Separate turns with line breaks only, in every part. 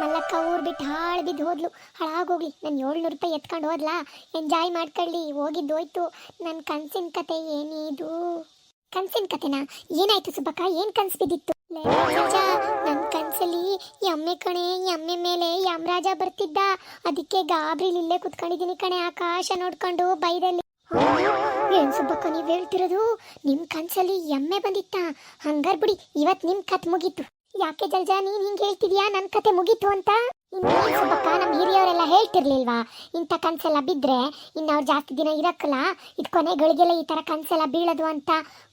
ಮಲ್ಲಕ್ಕ ಊರ್ ಬಿಟ್ಟು ಹಾಳು ಬಿದ್ದು ಹೋದ್ಲು. ಹಾಳಾಗೋಗ್ಲಿ ನಾನು ಏಳ್ನೂರು ರೂಪಾಯಿ ಎತ್ಕೊಂಡು ಹೋದ್ಲಾ? ಎಂಜಾಯ್ ಮಾಡ್ಕೊಳ್ಳಿ. ಹೋಗಿದ್ದು ಹೋಯ್ತು. ನನ್ನ ಕನ್ಸಿನ ಕತೆ ಏನಿದು? ಕನ್ಸಿನ ಕತೆನಾ? ಏನಾಯ್ತು ಸುಬ್ಬಕ್ಕ? ಏನ್ ಕನ್ಸು ಬಿದ್ದಿತ್ತು? ನನ್ನ ಕನ್ಸಲ್ಲಿ ಎಮ್ಮೆ ಕಣೆ, ಎಮ್ಮೆ ಮೇಲೆ ಯಮರಾಜ ಬರ್ತಿದ್ದ. ಅದಕ್ಕೆ ಗಾಬ್ರಿ ಇಲ್ಲೇ ಕುತ್ಕೊಂಡಿದ್ದೀನಿ ಕಣೆ ಆಕಾಶ ನೋಡ್ಕೊಂಡು ಬೈದಲ್ಲಿ. ಏನ್ ಸುಬ್ಬಕ್ಕ ನೀವ್ ಹೇಳ್ತಿರೋದು? ನಿಮ್ ಕನ್ಸಲ್ಲಿ ಎಮ್ಮೆ ಬಂದಿತ್ತ? ಹಂಗಾರ್ ಬಿಡಿ. ಇವತ್ ನಿಮ್ ಕತ್ ಮುಗೀತು. ಯಾಕೆ ಜಲ್ಜಾ, ನೀನ್ ಹಿಂಗ್ ಹೇಳ್ತಿದ್ಯಾ? ನನ್ ಕತೆ ಮುಗೀತು ಅಂತ? ಸುಬ್ಬಕ್ಕ, ನಮ್ ಹಿರಿಯವರೆಲ್ಲ ಹೇಳ್ತಿರ್ಲಿಲ್ವಾ? ಇಂಥ ಕನ್ಸೆಲ್ಲ ಬಿದ್ರೆ ಇನ್ನ ಅವ್ರು ಜಾಸ್ತಿ ದಿನ ಇರಕ್ಕಲ್ಲ? ಇದ್ ಕೊನೆಗಳಿಗೆಲ್ಲ ಈ ತರ ಕನ್ಸೆಲ್ಲ ಬೀಳದು ಅಂತ.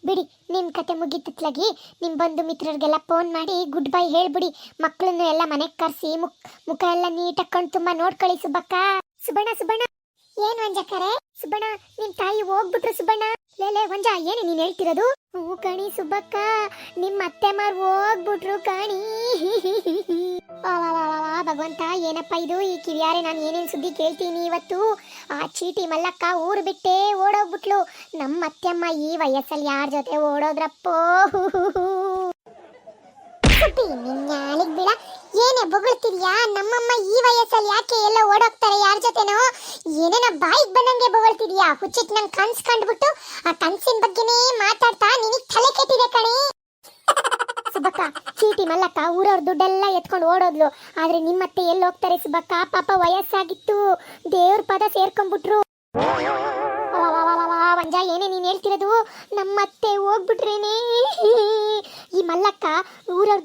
ಬಿಡಿ, ನಿಮ್ ಕತೆ ಮುಗೀತಿತ್ಲಾಗಿ ನಿಮ್ ಬಂಧು ಮಿತ್ರರಿಗೆಲ್ಲ ಫೋನ್ ಮಾಡಿ ಗುಡ್ ಬೈ ಹೇಳ್ಬಿಡಿ. ಮಕ್ಕಳನ್ನು ಎಲ್ಲ ಮನೆಗ್ ಕರ್ಸಿ, ಮುಖ ಮುಖ ಎಲ್ಲ ನೀಟ್ ಕಣ್ ತುಂಬಾ ನೋಡ್ಕೊಳ್ಳಿ ಸುಬ್ಬಕ್ಕ. ಸುಬಣ್ಣ ಸುಬಣ್ಣ ಏನ್ ವಂಜಕರೆ ಸುಬ್ಬಣ್ಣ, ನಿಮ್ ತಾಯಿ ಹೋಗ್ಬಿಟ್ರು ಸುಬ್ಬಣ್ಣ. ಲೇ ಲೇ ವಂಜ ಏನು ನೀನ್ ಹೇಳ್ತಿರೋದು? ಹ್ಞೂ ಕಣಿ, ಸುಬ್ಬಕ್ಕ. ನಿಮ್ಮ ಅತ್ತೆ ಮಾರ್ ಹೋಗ್ಬಿಟ್ರು ಕಣಿ. ಭಗವಂತ, ಏನಪ್ಪ ಇದು? ಈ ಕಿರಿಯಾರೆ ನಾನು ಏನೇನ್ ಸುದ್ದಿ ಕೇಳ್ತೀನಿ ಇವತ್ತು? ಆ ಚೀಟಿ ಮಲ್ಲಕ್ಕ ಊರು ಬಿಟ್ಟೆ ಓಡೋಗ್ಬಿಟ್ಲು. ನಮ್ಮ ಅತ್ತೆಮ್ಮ ಈ ವಯಸ್ಸಲ್ಲಿ ಯಾರ ಜೊತೆ ಓಡೋದ್ರಪ್ಪೋ? ಸುಬ್ಬಿ ನಿನ್ಯಾಲಿಗ್ ಬಿಡ ಏನೇ ಬೊಗಳ್ತಿದ್ಯಾ? ನಮ್ಮಮ್ಮ ಈ ವಯಸ್ಸಲ್ಲಿ ಯಾಕೆ ಎಲ್ಲ ಓಡೋಗ್ತಾರೆ ಯಾರ ಜೊತೆನೋ? ಏನೇನ ಬಾಯಿಗೆ ಬಂದಂಗೆ ಬೊಗಳ್ತಿದ್ಯಾ? ಹುಚ್ಚಿಟ್ ನಂಗೆ ಕನ್ಸ್ ಕಂಡ್ಬಿಟ್ಟು ಆ ಕನ್ಸಿನ ಬಗ್ಗೆನೇ ಮಾತಾಡ್ತಾ ನಿನಗೆ ತಲೆ ಕೆಟ್ಟಿದೆ ಕಣೆ. ಸುಬ್ಬಕ್ಕ, ಚೀಟಿ ಮಲ್ಲಕ್ಕ, ಊರವ್ರ ದುಡ್ಡೆಲ್ಲ ಎತ್ಕೊಂಡು ಓಡೋದ್ಲು. ಆದ್ರೆ ನಿಮ್ಮತ್ತೆ ಎಲ್ಲಿ ಹೋಗ್ತಾರೆ ಸುಬ್ಬಕ್ಕ. ಪಾಪ ವಯಸ್ಸಾಗಿತ್ತು. ದೇವ್ರ ಪದ ಸೇರ್ಕೊಂಡ್ಬಿಟ್ರು. ಏನೇ ನೀನ್ ಹೇಳ್ತಿರೋದು? ನಮ್ಮತ್ತೆ ಹೋಗ್ಬಿಟ್ರೇನೆ. ಈ ಮಲ್ಲಕ್ಕ, ಊರವ್ರ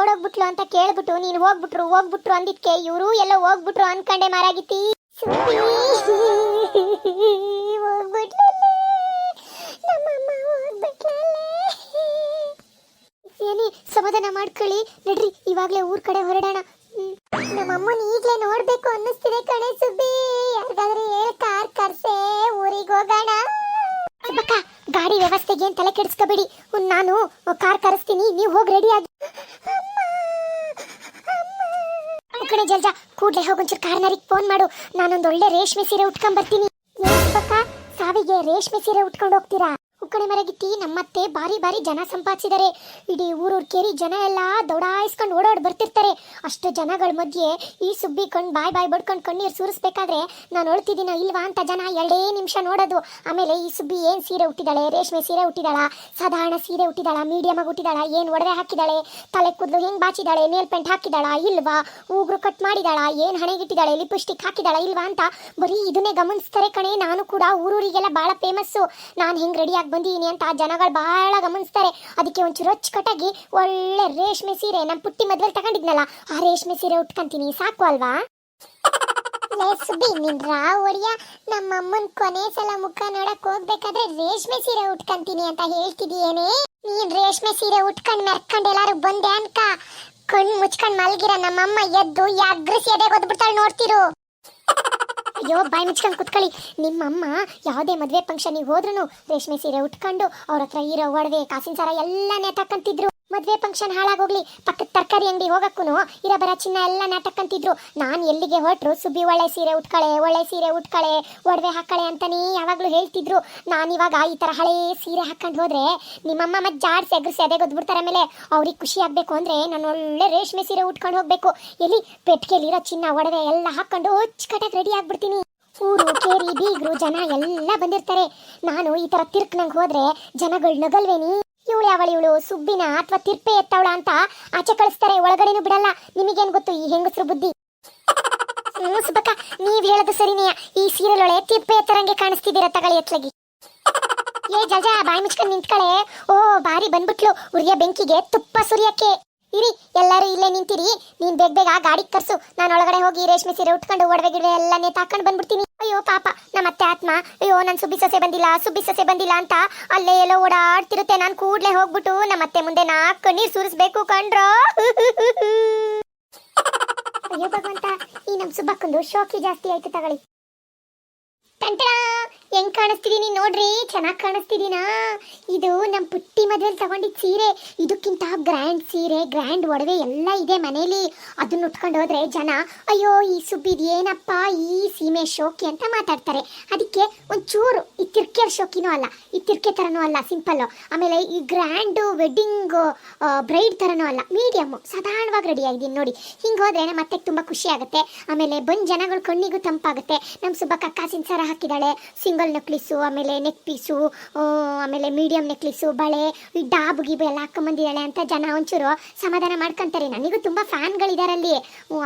ಓಡೋಗ್ಬಿಟ್ಲು ಅಂತ ಕೇಳ್ಬಿಟ್ಟು, ನೀನು ಹೋಗ್ಬಿಟ್ರು ಹೋಗ್ಬಿಟ್ರು ಅಂದಿದ್ಕೆ ಇವರು ಎಲ್ಲ ಹೋಗ್ಬಿಟ್ರು ಅನ್ಕಂಡೆ ಮಾರಾಗಿತಿ ಸುಬ್ಬಿ ಹೋಗ್ಬಿಟ್ಲಲ್ಲೇ. ನಮ್ಮಮ್ಮ ಹೋಗ್ಬಿಟ್ಲಲ್ಲೇ. ಏನಿ, ಸಮಾಧಾನ ಮಾಡ್ಕೊಳ್ಳಿ. ನಡ್ರಿ, ಇವಾಗ್ಲೇ ಊರ್ ಕಡೆ ಹೊರಡೋಣ. ನಮ್ಮ ನಮ್ಮಮ್ಮನ ಈಗ್ಲೇ ನೋಡ್ಬೇಕು ಅನ್ನಿಸ್ತಿದೆ ಕಣೆ ಸುಬ್ಬಿ. ಯಾರಿಗಾದ್ರೆ ಕಾರ್ ಕರ್ಸೆ ಊರಿಗೆ ಹೋಗೋಣ. ಗಾಡಿ ವ್ಯವಸ್ಥೆಗೆ ಏನ್ ತಲೆ ಕೆಡಿಸ್ಕೋಬೇಡಿ. ನಾನು ಕಾರ್ ಕರೆಸ್ತೀನಿ, ನೀವು ಹೋಗಿ ರೆಡಿ ಆಗಿ ಕಣೆ ಜಲ್ಜಾ, ಕೂಡ್ಲೆ ಹೋಗೊಂಚೂರು ಕಾರ್ನರಿಗೆ ಫೋನ್ ಮಾಡು. ನಾನೊಂದು ಒಳ್ಳೆ ರೇಷ್ಮೆ ಸೀರೆ ಉಟ್ಕೊಂಡ್ ಬರ್ತೀನಿ. ಸಾವಿಗೆ ರೇಷ್ಮೆ ಸೀರೆ ಉಟ್ಕೊಂಡು ಹೋಗ್ತೀರಾ? ಉಕ್ಕಣೆ ಮರಗಿತ್ತಿ ನಮ್ಮತ್ತೆ ಬಾರಿ ಬಾರಿ ಜನ ಸಂಪಾದಿಸಿದ್ದಾರೆ ಇಡೀ ಊರೂರ್ ಕೇರಿ ಜನ ಎಲ್ಲ ದೌಡಾಯಿಸ್ಕೊಂಡು ಓಡಾಡಿ ಬರ್ತಿರ್ತಾರೆ. ಅಷ್ಟು ಜನಗಳ ಮಧ್ಯೆ ಈ ಸುಬ್ಬಿ ಕಣ್, ಬಾಯ್ ಬಾಯ್ ಬಡ್ಕೊಂಡು ಕಣ್ಣೀರು ಸೂರಿಸ್ಬೇಕಾದ್ರೆ ನಾನು ಅಳ್ತಿದ್ದೀನ ಇಲ್ವಾ ಅಂತ ಜನ ಎರಡೇ ನಿಮಿಷ ನೋಡೋದು. ಆಮೇಲೆ ಈ ಸುಬ್ಬಿ ಏನ್ ಸೀರೆ ಹುಟ್ಟಿದಾಳೆ ರೇಷ್ಮೆ ಸೀರೆ ಹುಟ್ಟಿದಾಳ ಸಾಧಾರಣ ಸೀರೆ ಹುಟ್ಟಿದಾಳ ಮೀಡಿಯಮ್ ಆಗಿ ಹುಟ್ಟಿದಾಳ ಏನ್ ಒಡವೆ ಹಾಕಿದಾಳೆ? ತಲೆ ಕೂದಲು ಹೆಂಗ್ ಬಾಚಿದಾಳೆ? ಮೇಲ್ ಪೆಂಟ್ ಹಾಕಿದಾಳ? ಇಲ್ವಾ? ಉಗ್ರು ಕಟ್ ಮಾಡಿದಾಳ? ಏನ್ ಹಣೆಗಿಟ್ಟಿದಾಳೆ? ಲಿಪ್ಸ್ಟಿಕ್ ಹಾಕಿದಾಳ? ಇಲ್ವಾ ಅಂತ ಬರೀ ಇದನ್ನೇ ಗಮನಿಸ್ತಾರೆ ಕಣೆ. ನಾನು ಕೂಡ ಊರೂರಿಗೆಲ್ಲ ಬಹಳ ಫೇಮಸ್ಸು ನಾನು ಹೆಂಗ್ ರೆಡಿ ಆಗಿ ಬಂದಿದ್ದೀನಿ ಅಂತ ಜನಗಳು ಬಹಳ ಗಮನಿಸ್ತಾರೆ. ಅದಕ್ಕೆ ಒಂಚೂರು ಅಚ್ಚುಕಟ್ಟಾಗಿ ಒಳ್ಳೆ ರೇಷ್ಮೆ ಸೀರೆ ನಮ್ಮ ಪುಟ್ಟಿ ಮದ್ವೆಲ್ ತಗೊಂಡಿದ್ನಲ್ಲ, ಆ ರೇಷ್ಮೆ ಸೀರೆ ಉಟ್ಕೊಂತೀನಿ. ಸಾಕು ಅಲ್ವಾ? ಸುಬ್ಬಿ ನಿನ್ರ ಒಡಿಯ ನಮ್ಮಮ್ಮನ್ ಕೊನೆ ಸಲ ಮುಖ ನೋಡಕ್ ಹೋಗ್ಬೇಕಾದ್ರೆ ರೇಷ್ಮೆ ಸೀರೆ ಉಟ್ಕೊಂತೀನಿ ಅಂತ ಹೇಳ್ತಿದೀಯೇನೆ? ನೀನ್ ರೇಷ್ಮೆ ಸೀರೆ ಉಟ್ಕೊಂಡ್ ಮೆರ್ಕೊಂಡ್ ಎಲ್ಲಾರು ಬಂದೆ ಅನ್ಕ. ಕಣ್ ಮುಚ್ಕೊಂಡ್ ಮಲ್ಗಿರ ನಮ್ಮಮ್ಮ ಎದ್ದು ಯಾಗ್ರಸಿ ಎದೆ ಗೊದ್ಬಿಡ್ತಾಳೆ ನೋಡ್ತಿರು. ಅಯ್ಯೋ, ಬಾಯ್ ಮುಚ್ಕೊಂಡು ಕುತ್ಕೊಳ್ಳಿ. ನಿಮ್ಮಮ್ಮ ಯಾವುದೇ ಮದುವೆ ಫಂಕ್ಷನಿಗೆ ಹೋದ್ರೂ ರೇಷ್ಮೆ ಸೀರೆ ಉಟ್ಕೊಂಡು ಅವ್ರ ಹತ್ರ ಇರೋ ಒಡವೆ ಕಾಸಿನ ಸರ ಎಲ್ಲ ನೆತಾಕಂತಿದ್ರು ಮದುವೆ ಫಂಕ್ಷನ್ ಹಾಳಾಗೋಗ್ಲಿ. ಪಕ್ಕದ ತರಕಾರಿ ಅಂಗಡಿ ಹೋಗಕ್ಕೂ ಇರೋ ಬರ ಚಿನ್ನ ಎಲ್ಲ ನಾಟಕಂತಿದ್ರು ನಾನು ಎಲ್ಲಿಗೆ ಹೊರಟ್ರು? ಸುಬ್ಬಿ ಒಳ್ಳೆ ಸೀರೆ ಉಟ್ಕಳೆ, ಒಳ್ಳೆ ಸೀರೆ ಉಟ್ಕಳೆ, ಒಡವೆ ಹಾಕಳೆ ಅಂತಾನೆ ಯಾವಾಗಲೂ ಹೇಳ್ತಿದ್ರು. ನಾನಿವಾಗ ಈ ಥರ ಹಳೆ ಸೀರೆ ಹಾಕೊಂಡು ಹೋದರೆ ನಿಮ್ಮಮ್ಮ ಮತ್ತೆ ಜಾಡ್ಸಿ ಎಗ್ರಿಸಿ ಅದೇ ಗೊದ್ಬಿಡ್ತಾರೆ ಮೇಲೆ ಅವ್ರಿಗೆ ಖುಷಿ ಆಗಬೇಕು ಅಂದರೆ ನಾನು ಒಳ್ಳೆ ರೇಷ್ಮೆ ಸೀರೆ ಉಟ್ಕೊಂಡು ಹೋಗಬೇಕು. ಎಲ್ಲಿ? ಪೆಟ್ಟಿಗೆಲಿರೋ ಚಿನ್ನ, ಒಡವೆ ಎಲ್ಲ ಹಾಕೊಂಡು ಕಟಾಕ್ ರೆಡಿ ಆಗ್ಬಿಡ್ತೀನಿ. ಊರು, ಕೇರಿ, ಬೀಗರು ಜನ ಎಲ್ಲ ಬಂದಿರ್ತಾರೆ. ನಾನು ಈ ತರ ತಿರ್ಕ್ ನಂಗೆ ಹೋದ್ರೆ ಜನಗಳು ನಗಲ್ವೇನಿ? ಇವಳು ಇವಳು ಸುಬ್ಬಿನ ಅಥವಾ ತಿರ್ಪೆ ಎತ್ತವಳ ಅಂತ ಆಚೆ ಕಳಿಸ್ತಾರೆ, ಒಳಗಡೆನೂ ಬಿಡಲ್ಲ. ನಿಮಗೇನ್ ಗೊತ್ತು, ಈ ಹೆಂಗಸರು ಬುದ್ಧಿ? ಸುಬ್ಬಕ್ಕ, ನೀವ್ ಹೇಳೋದು ಸರಿನೇ ಈ ಸೀರಿಯಲ್ ಒಳೆ ತಿರ್ಪೆ ಎತ್ತರಂಗೆ ಕಾಣಿಸ್ತಿದ್ದೀರ ತಗಳಿ ಎತ್ಲಗಿ. ಏ ಜಜಾ ಬಾಯಿ ಮುಚ್ಕೊಂಡು ನಿಂತ್ಕಳೆ. ಓ, ಬಾರಿ ಬಂದ್ಬಿಟ್ಲು. ಉರಿಯ ಬೆಂಕಿಗೆ ತುಪ್ಪ ಸುರಿಯಕ್ಕೆ. ಇರಿ, ಎಲ್ಲರೂ ಇಲ್ಲೇ ನಿಂತಿರಿ. ನೀನ್ ಬೇಗ ಬೇಗ ಗಾಡಿ ಕರ್ಸು. ನಾನು ಒಳಗಡೆ ಹೋಗಿ ರೇಷ್ಮೆ ಸೀರೆ ಉಟ್ಕೊಂಡು ಒಡವೆ ಗಿಡ ಎಲ್ಲ ನೇತಾಕೊಂಡು ಬಂದ್ಬಿಡ್ತೀನಿ. ಅಯ್ಯೋ, ಪಾಪ. ನಮ್ಮ ಅತ್ತೆ ಆತ್ಮ. ಅಯ್ಯೋ, ನಾನು ಸುಬ್ಬಿ ಸೊಸೆ ಬಂದಿಲ್ಲ, ಸುಬ್ಬಿ ಸೊಸೆ ಬಂದಿಲ್ಲ ಅಂತ ಅಲ್ಲೇ ಎಲ್ಲೋ ಓಡಾಡ್ತಿರುತ್ತೆ. ನಾನು ಕೂಡ್ಲೆ ಹೋಗ್ಬಿಟ್ಟು ನಮ್ಮ ಅತ್ತೆ ಮುಂದೆ ನಾಲ್ಕು ನೀರ್ ಸುರಿಸ್ಬೇಕು ಕಂಡ್ರೋ ಅಯ್ಯೋ ಭಗವಂತ, ಈ ನಮ್ ಸುಬ್ಬಕ್ಕೊಂದು ಶೋಕಿ ಜಾಸ್ತಿ ಆಯ್ತು ತಗೊಳ್ಳಿ. ಟಂಟಣ ಹೆಂಗ್ ಕಾಣಿಸ್ತಿದೀನಿ ನೋಡ್ರಿ, ಚೆನ್ನಾಗಿ ಕಾಣಿಸ್ತಿದೀನಾ? ಇದು ನಮ್ಮ ಪುಟ್ಟಿ ಮದುವೆಲಿ ತಗೊಂಡಿದ್ದ ಸೀರೆ. ಇದಕ್ಕಿಂತ ಗ್ರ್ಯಾಂಡ್ ಸೀರೆ ಗ್ರ್ಯಾಂಡ್ ಒಡವೆ ಎಲ್ಲ ಇದೆ ಮನೇಲಿ. ಅದನ್ನ ಉಟ್ಕೊಂಡು ಹೋದ್ರೆ ಜನ, ಅಯ್ಯೋ, ಈ ಸುಬ್ಬಿದ್ ಏನಪ್ಪ? ಈ ಸೀಮೆ ಶೋಕಿ ಅಂತ ಮಾತಾಡ್ತಾರೆ. ಅದಕ್ಕೆ ಒಂಚೂರು ಈ ತಿರ್ಕೆ ಶೋಕಿನೂ ಅಲ್ಲ, ಈ ತಿರ್ಕೆ ಥರನೂ ಅಲ್ಲ ಸಿಂಪಲ್ ಆಮೇಲೆ ಈ ಗ್ರ್ಯಾಂಡ್ ವೆಡ್ಡಿಂಗ್ ಬ್ರೈಡ್ ಥರನೂ ಅಲ್ಲ ಮೀಡಿಯಮ್ ಸಾಧಾರಣವಾಗಿ ರೆಡಿ ಆಗಿದ್ದೀನಿ ನೋಡಿ. ಹಿಂಗೆ ಹೋದ್ರೆ ಅತ್ತೆಗೆ ತುಂಬ ಖುಷಿ ಆಗುತ್ತೆ. ಆಮೇಲೆ ಬಂದ್ ಜನಗಳ ಕಣ್ಣಿಗೂ ತಂಪಾಗುತ್ತೆ. ನಮ್ಮ ಸುಬ್ಬಕ್ಕ ಕಾಸಿನ ಸರ ಹಾಕಿದಾಳೆ ಸಿಂಗಲ್ ನೆಕ್ಲಿಸು ಆಮೇಲೆ ನೆಕ್ ಪೀಸು ಆಮೇಲೆ ಮೀಡಿಯಂ ನೆಕ್ಲಿಸು ಬಳೆ ಡಾಬು ಗೀಬು ಎಲ್ಲ ಹಾಕೊಂಬಂದಿದ್ದಾಳೆ ಅಂತ ಜನ ಒಂಚೂರು ಸಮಾಧಾನ ಮಾಡ್ಕೊಂತಾರೆ. ನನಗೂ ತುಂಬ ಫ್ಯಾನ್ಗಳಿದಾರಲ್ಲಿ.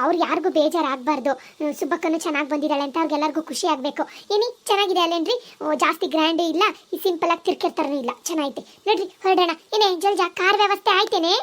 ಅವ್ರು ಯಾರಿಗೂ ಬೇಜಾರಾಗಬಾರ್ದು. ಸುಬ್ಬಕ್ಕನು ಚೆನ್ನಾಗಿ ಬಂದಿದ್ದಾಳೆ ಅಂತ ಅವ್ರಿಗೆಲ್ಲರಿಗೂ ಖುಷಿ ಆಗಬೇಕು. ಏನಿ, ಚೆನ್ನಾಗಿದೆ ಅಲ್ಲೇನ್ರಿ? ಜಾಸ್ತಿ ಗ್ರ್ಯಾಂಡೇ ಇಲ್ಲ, ಈ ಸಿಂಪಲ್ ಆಗಿ ತಿರ್ಕಿರ್ತಾರನೂ ಇಲ್ಲ. ಚೆನ್ನಾಗೈತೆ. ನೋಡ್ರಿ, ಹೊರಡೋಣ. ಏನೇ ಜಲ್ಜಾ ಕಾರ್ ವ್ಯವಸ್ಥೆ ಆಯ್ತೇನೆ?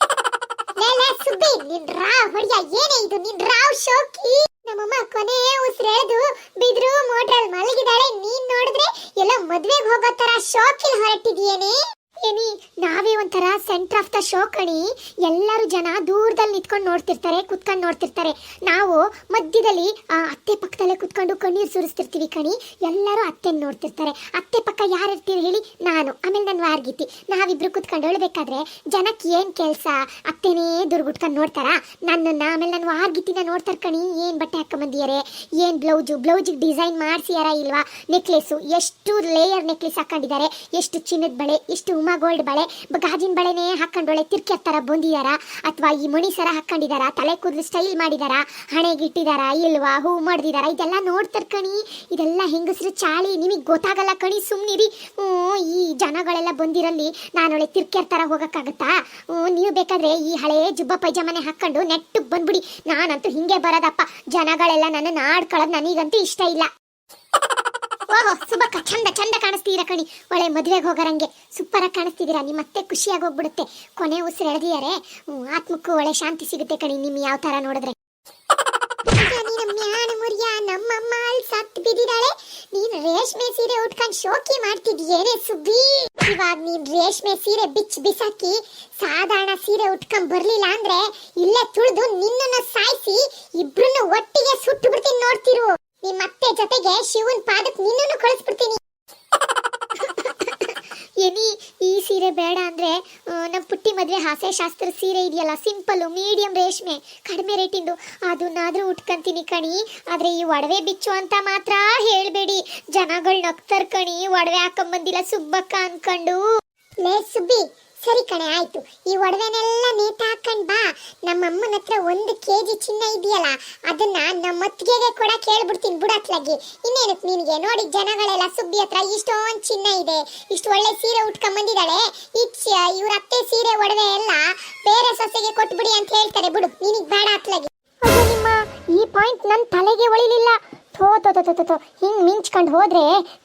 ಸುಬ್ಬಿ, ನಿನ್ ರಾವ್ ಹೊಡಿಯ. ಏನೇ ಇದು, ನಿನ್ ರಾವ್ ಶೋಕಿ? ನಮ್ಮಮ್ಮ ಕೊನೆ ಉಸಿರೆಳೆದು ಬಿದ್ರು ಮೋಟ್ರಲ್ಲಿ ಮಲಗಿದಾಳೆ. ನೀನ್ ನೋಡಿದ್ರೆ ಎಲ್ಲ ಮದ್ವೆಗೆ ಹೋಗೋ ತರ ಶಾಕಿಲ್ ಹೊರಟಿದ್ಯೇನೆ. ಏನಿ, ನಾವೇ ಒಂಥರ ಸೆಂಟರ್ ಆಫ್ ದ ಶೋ ಕಣಿ. ಎಲ್ಲರೂ ಜನ ದೂರದಲ್ಲಿ ನಿಂತ್ಕೊಂಡು ನೋಡ್ತಿರ್ತಾರೆ, ಕುತ್ಕೊಂಡು ನೋಡ್ತಿರ್ತಾರೆ. ನಾವು ಮಧ್ಯದಲ್ಲಿ, ಆ ಅತ್ತೆ ಪಕ್ಕದಲ್ಲೇ ಕುತ್ಕೊಂಡು ಕಣ್ಣೀರು ಸುರಿಸ್ತಿರ್ತೀವಿ ಕಣಿ. ಎಲ್ಲರೂ ಅತ್ತೆ ನೋಡ್ತಿರ್ತಾರೆ. ಅತ್ತೆ ಪಕ್ಕ ಯಾರು ಇರ್ತೀರಿ ಹೇಳಿ? ನಾನು, ಆಮೇಲೆ ನಾನು ವಾರ್ಗಿತಿ. ನಾವಿಬ್ರು ಕುತ್ಕೊಂಡು ಹೇಳ್ಬೇಕಾದ್ರೆ, ಜನಕ್ಕೆ ಏನು ಕೆಲಸ? ಅತ್ತೆನೇ ದುರ್ಗುಟ್ಕೊಂಡು ನೋಡ್ತಾರಾ? ನನ್ನನ್ನ, ಆಮೇಲೆ ನನ್ನ ವಾರ್ಗಿತಿನ ನೋಡ್ತಾರೆ ಕಣಿ. ಏನು ಬಟ್ಟೆ ಹಾಕೊಂಬಂದಿಯಾರೆ ಏನು ಬ್ಲೌಸು ಬ್ಲೌಸಿಗೆ ಡಿಸೈನ್ ಮಾಡಿಸಿಯಾರ ಇಲ್ವಾ? ನೆಕ್ಲೆಸ್ಸು ಎಷ್ಟು ಲೇಯರ್ ನೆಕ್ಲೆಸ್ ಹಾಕೊಂಡಿದ್ದಾರೆ? ಎಷ್ಟು ಚಿನ್ನದ ಬಳೆ? ಎಷ್ಟು ಉಮಾ ಗೋಲ್ಡ್ ಬಳೆ ಗಾಜಿನ ಬಳೆನೇ ಹಾಕೊಂಡೊಳೆ ತಿರ್ಕೆ ಥರ ಬಂದಿದಾರ, ಅಥವಾ ಈ ಮಣಿ ಸರ ಹಾಕೊಂಡಿದಾರ ತಲೆ ಕೂದಲು ಸ್ಟೈಲ್ ಮಾಡಿದಾರ ಹಣೆಗೆ ಇಟ್ಟಿದಾರ ಇಲ್ವಾ, ಹೂ ಮಾಡ್ದಿದಾರ, ಇದೆಲ್ಲ ನೋಡ್ತಾರ ಕಣಿ. ಇದೆಲ್ಲ ಹೆಂಗಸ್ರು ಚಾಳಿ, ನಿಮಗೆ ಗೊತ್ತಾಗಲ್ಲ ಕಣಿ ಸುಮ್ಮನಿರಿ ಈ ಜನಗಳೆಲ್ಲ ಬಂದಿರಲ್ಲಿ ನಾನೊಳೆ ತಿರ್ಕೆರ್ ಹೋಗಕ್ಕಾಗತ್ತಾ? ಹ್ಞೂ, ನೀವು ಬೇಕಾದ್ರೆ ಈ ಹಳೆ ಜುಬ್ಬ ಪೈಜಾಮನೆ ಹಾಕೊಂಡು ನೆಟ್ಟಿಗೆ ಬಂದ್ಬಿಡಿ. ನಾನಂತೂ ಹಿಂಗೆ ಬರೋದಪ್ಪ. ಜನಗಳೆಲ್ಲ ನನ್ನ ಆಡ್ಕೊಳ್ಳೋದು ನನಗಂತೂ ಇಷ್ಟ ಇಲ್ಲ. ಓಹೋ ಸುಬಕ್ಕ ಚಂದ ಚಂದ ಕಾಣಿಸ್ತೀರಾ ಕಣಿ? ಒಳ್ಳೆ ಮದುವೆಗೆ ಹೋಗರಂಗೆ ಸೂಪರ್ ಆಗಿ ಕಾಣಿಸ್ತಿದ್ದೀರಾ. ನಿಮ್ಮ ಮತ್ತೆ ಖುಷಿಯಾಗಿ ಹೋಗ್ಬಿಡುತ್ತೆ. ಕೊನೆ ಉಸಿರು ಎಳೆದಿದ್ದಾರೆ ಆತ್ಮಕ್ಕೂ ಒಳ್ಳೆ ಶಾಂತಿ ಸಿಗುತ್ತೆ ಕಣಿ, ನಿಮ್ ಯಾವ ತರ ನೋಡಿದ್ರೆ. ನಮ್ಮಮ್ಮ ನೀನು ರೇಷ್ಮೆ ಸೀರೆ ಉಟ್ಕೊಂಡ್ ಶೋಕಿ ಮಾಡ್ತಿದ್ಯೇನೆ ಸುಬ್ಬಿ. ಇವಾಗ ನೀನ್ ರೇಷ್ಮೆ ಸೀರೆ ಬಿಚ್ ಬಿಸಾಕಿ ಸಾಧಾರಣ ಸೀರೆ ಉಟ್ಕೊಂಡ್ ಬರ್ಲಿಲ್ಲ ಅಂದ್ರೆ ಇಲ್ಲೇ ತುಳಿದು ನಿನ್ನನ್ನ ಸಾಯಿಸಿ ಇಬ್ರನ್ನ ಒಟ್ಟಿಗೆ ಸುಟ್ಟು ಬಿಡ್ತೀನಿ ನೋಡ್ತಿರು. ನಿಮ್ಮ ಅತ್ತೆ ಜೊತೆಗೆ ಶಿವನ್ ಪಾದಕ್ಕೆ ನಿನ್ನನ್ನು ಕಳಿಸ್ಬಿಡ್ತೀನಿ. ಎನಿ ಈ ಸೀರೆ ಬೇಡ ಅಂದ್ರೆ ನಮ್ಮ ಪುಟ್ಟಿ ಮದುವೆ ಹಾಸ್ಯ ಶಾಸ್ತ್ರ ಸೀರೆ ಇದೆಯಲ್ಲ ಸಿಂಪಲ್ಲು ಮೀಡಿಯಂ ರೇಷ್ಮೆ, ಕಡಿಮೆ ರೇಟಿಂದು ಅದನ್ನಾದ್ರೂ ಉಟ್ಕೊಂತೀನಿ ಕಣಿ, ಆದ್ರೆ ಈ ಒಡವೆ ಬಿಚ್ಚು ಅಂತ ಮಾತ್ರ ಹೇಳ್ಬೇಡಿ. ಜನಗಳು ನಗ್ತಾರ ಕಣಿ, ಒಡವೆ ಹಾಕೊಂಬಂದಿಲ್ಲ ಸುಬ್ಬಕ್ಕ ಅನ್ಕೊಂಡು. ಲೇ ಸುಬ್ಬಿ ಸರಿ ಕಣೆ, ಆಯ್ತು. ಈ ಒಡವೆನೆಲ್ಲ ಹಾಕೊಂಡ್ ಬಾ. ನಮ್ಮ ಅಮ್ಮನ ಹತ್ರ ಒಂದು ಕೆಜಿ ಚಿನ್ನ ಇದೆಯಲ್ಲ, ಅದನ್ನ ನಮ್ಮ ಅತ್ತಿಗೆಗೆ ಕೂಡ ಕೇಳ್ಬಿಡ್ತೀನಿ ಬುಡತ್ಲಾಗಿ ಇನ್ನೇನಕ್ಕೆ ನಿನಗೆ? ನೋಡಿ ಜನಗಳೆಲ್ಲ ಸುಬ್ಬಿ ಹತ್ರ ಇಷ್ಟೊಂದು ಚಿನ್ನ ಇದೆ. ಇಷ್ಟು ಒಳ್ಳೆ ಸೀರೆ ಉಟ್ಕೊಂಡ್ ಬಂದಿದ್ದಾಳೆ. ಇಟ್ ಇವ್ರ ಅತ್ತೆ ಸೀರೆ ಒಡವೆ ಎಲ್ಲ ಬೇರೆ ಸೊಸೆಗೆ ಕೊಟ್ಬಿಡಿ ಅಂತ ಹೇಳ್ತಾರೆ ಬಿಡು. ನಿನಗೆ ಬೇಡ ಅತ್ಲಾಗಿ. ಈ ಪಾಯಿಂಟ್ ನನ್ನ ತಲೆಗೆ ಒಳಿಲಿಲ್ಲ. ಥೋ ತೋ ತೋ ತೋ ತೋ ಮಿಂಚ್ಕೊಂಡು ಹೋದ್ರೆ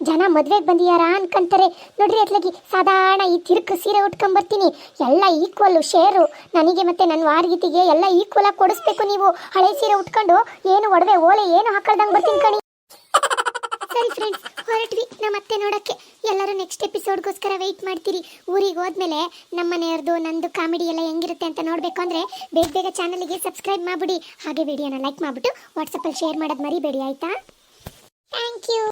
ಜನ ಮದ್ವೆಗೆ ಬಂದಿಯಾರ ಅನ್ಕಂತಾರೆ. ನೋಡ್ರಿ ಅತ್ಲಗಿ, ಸಾಧಾರಣ ಈ ತಿರುಕು ಸೀರೆ ಉಟ್ಕೊಂಬರ್ತೀನಿ. ಎಲ್ಲ ಈಕ್ವಲ್ಲು ಶೇರು ನನಗೆ ಮತ್ತೆ ನನ್ನ ವಾರ್ಗಿತಿಗೆ ಎಲ್ಲ ಈಕ್ವಲ್ ಆಗಿ ಕೊಡಿಸ್ಬೇಕು ನೀವು. ಹಳೆ ಸೀರೆ ಉಟ್ಕೊಂಡು ಏನು ಒಡವೆ ಓಲೆ ಏನು ಹಾಕೊಳ್ದಂಗೆ ಬರ್ತೀನಿ ಕಣಿ. ಸರಿ ಫ್ರೆಂಡ್ಸ್ ಹೊರಟ್ವಿ. ನಮ್ಮ ಅತ್ತೆ ನೋಡೋಕ್ಕೆ. ಎಲ್ಲರೂ ನೆಕ್ಸ್ಟ್ ಎಪಿಸೋಡ್ಗೋಸ್ಕರ ವೆಯ್ಟ್ ಮಾಡ್ತೀರಿ. ಊರಿಗೆ ಹೋದ್ಮೇಲೆ ನಮ್ಮ ಮನೆಯವ್ರದ್ದು ನಂದು ಕಾಮಿಡಿ ಎಲ್ಲ ಹೆಂಗಿರುತ್ತೆ ಅಂತ ನೋಡಬೇಕು ಅಂದರೆ ಬೇಗ ಬೇಗ ಚಾನಲಿಗೆ ಸಬ್ಸ್ಕ್ರೈಬ್ ಮಾಡಿಬಿಡಿ. ಹಾಗೆ ವಿಡಿಯೋನ ಲೈಕ್ ಮಾಡಿಬಿಟ್ಟು ವಾಟ್ಸಪ್ಪಲ್ಲಿ ಶೇರ್ ಮಾಡೋದು ಮರಿಬೇಡಿ, ಆಯಿತಾ? Thank you